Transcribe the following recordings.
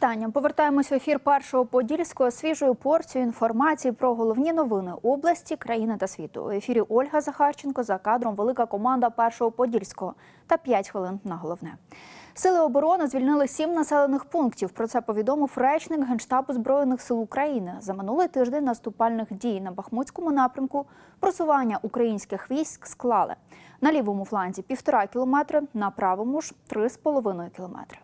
Вітання. Повертаємось в ефір першого подільського свіжою порцією інформації про головні новини області, країни та світу. У ефірі Ольга Захарченко за кадром велика команда першого подільського та 5 хвилин на головне. Сили оборони звільнили сім населених пунктів. Про це повідомив речник Генштабу збройних сил України. За минулий тиждень наступальних дій на Бахмутському напрямку просування українських військ склали на лівому фланзі півтора кілометри, на правому ж три з половиною кілометри.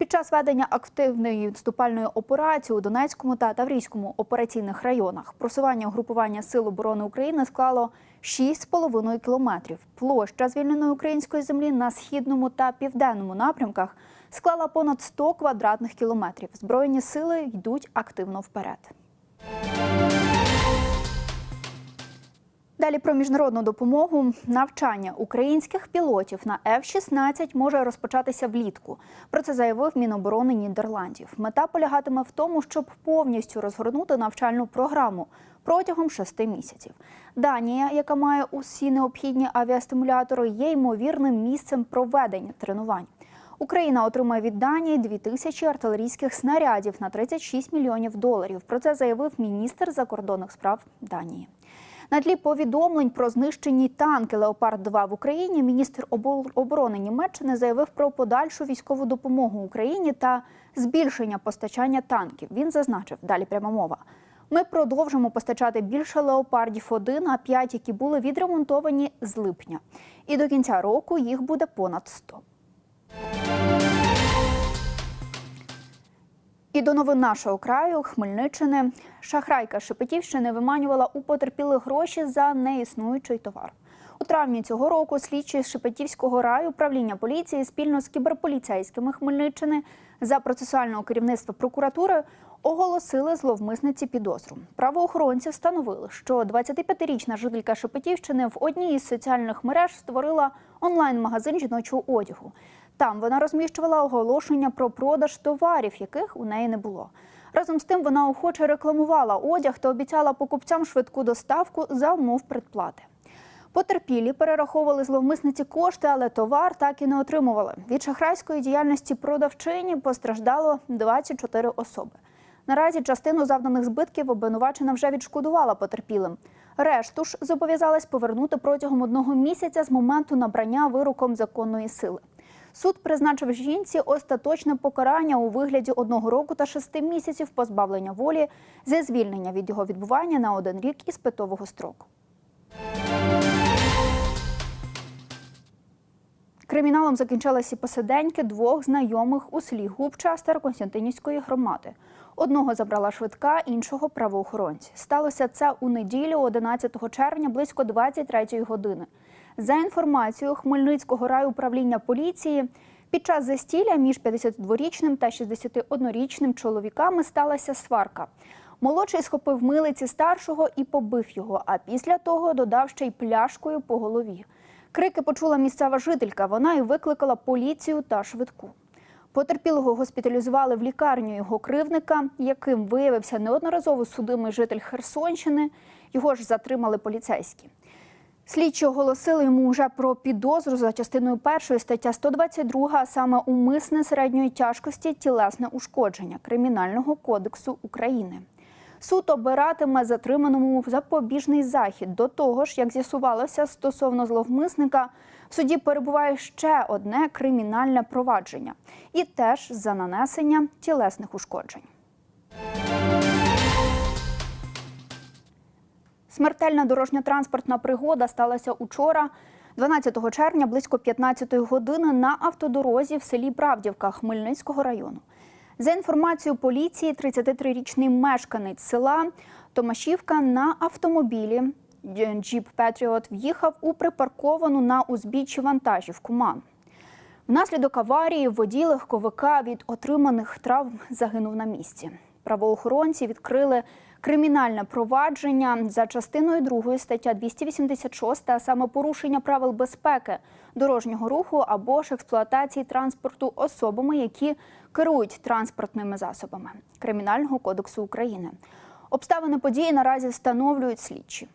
Під час ведення активної відступальної операції у Донецькому та Таврійському операційних районах просування угрупування Сил оборони України склало 6,5 кілометрів. Площа звільненої української землі на східному та південному напрямках склала понад 100 квадратних кілометрів. Збройні сили йдуть активно вперед. Далі про міжнародну допомогу. Навчання українських пілотів на F-16 може розпочатися влітку. Про це заявив Міноборони Нідерландів. Мета полягатиме в тому, щоб повністю розгорнути навчальну програму протягом шести місяців. Данія, яка має усі необхідні авіастимулятори, є ймовірним місцем проведення тренувань. Україна отримає від Данії 2 тисячі артилерійських снарядів на 36 мільйонів доларів. Про це заявив міністр закордонних справ Данії. На тлі повідомлень про знищені танки Леопард 2 в Україні міністр оборони Німеччини заявив про подальшу військову допомогу Україні та збільшення постачання танків. Він зазначив далі пряма мова. Ми продовжимо постачати більше леопардів 1 а 5 які були відремонтовані з липня. І до кінця року їх буде понад 100. І до новин нашого краю Хмельниччини шахрайка Шепетівщини виманювала у потерпілих гроші за неіснуючий товар. У травні цього року слідчі Шепетівського раю управління поліції спільно з кіберполіцейськими Хмельниччини за процесуального керівництва прокуратури оголосили зловмисниці підозру. Правоохоронці встановили, що 25-річна жителька Шепетівщини в одній із соціальних мереж створила онлайн-магазин жіночого одягу. Там вона розміщувала оголошення про продаж товарів, яких у неї не було. Разом з тим вона охоче рекламувала одяг та обіцяла покупцям швидку доставку за умов предплати. Потерпілі перераховували зловмисниці кошти, але товар так і не отримували. Від шахрайської діяльності продавчині постраждало 24 особи. Наразі частину завданих збитків обвинувачена вже відшкодувала потерпілим. Решту ж зобов'язалась повернути протягом одного місяця з моменту набрання вироком законної сили. Суд призначив жінці остаточне покарання у вигляді одного року та шести місяців позбавлення волі зі звільнення від його відбування на один рік із питового строку. Криміналом закінчилися посиденьки двох знайомих у селі Губча Староконстантинівської громади. Одного забрала швидка, іншого правоохоронці. Сталося це у неділю, 11 червня, близько 23 години. За інформацією Хмельницького райуправління поліції, під час застілля між 52-річним та 61-річним чоловіками сталася сварка. Молодший схопив милиці старшого і побив його, а після того додав ще й пляшкою по голові. Крики почула місцева жителька. Вона і викликала поліцію та швидку. Потерпілого госпіталізували в лікарню його кривника, яким виявився неодноразово судимий житель Херсонщини. Його ж затримали поліцейські. Слідчі оголосили йому вже про підозру за частиною першої стаття 122, а саме умисне середньої тяжкості тілесне ушкодження Кримінального кодексу України. Суд обиратиме затриманому запобіжний захід. До того ж, як з'ясувалося стосовно зловмисника, в суді перебуває ще одне кримінальне провадження, і теж за нанесення тілесних ушкоджень. Смертельна дорожньо-транспортна пригода сталася учора, 12 червня, близько 15 години на автодорозі в селі Правдівка Хмельницького району. За інформацією поліції, 33-річний мешканець села Томашівка на автомобілі Джіп Петріот в'їхав у припарковану на узбіччі вантажівку МАН. Внаслідок аварії водій легковика від отриманих травм загинув на місці. Правоохоронці відкрили кримінальне провадження за частиною 2 стаття 286, а саме порушення правил безпеки дорожнього руху або ж експлуатації транспорту особами, які керують транспортними засобами Кримінального кодексу України. Обставини події наразі встановлюють слідчі.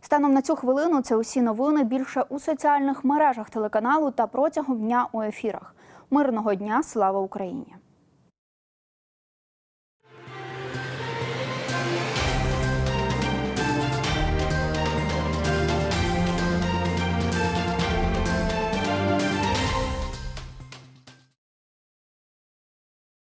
Станом на цю хвилину це усі новини більше у соціальних мережах телеканалу та протягом дня у ефірах. Мирного дня, слава Україні!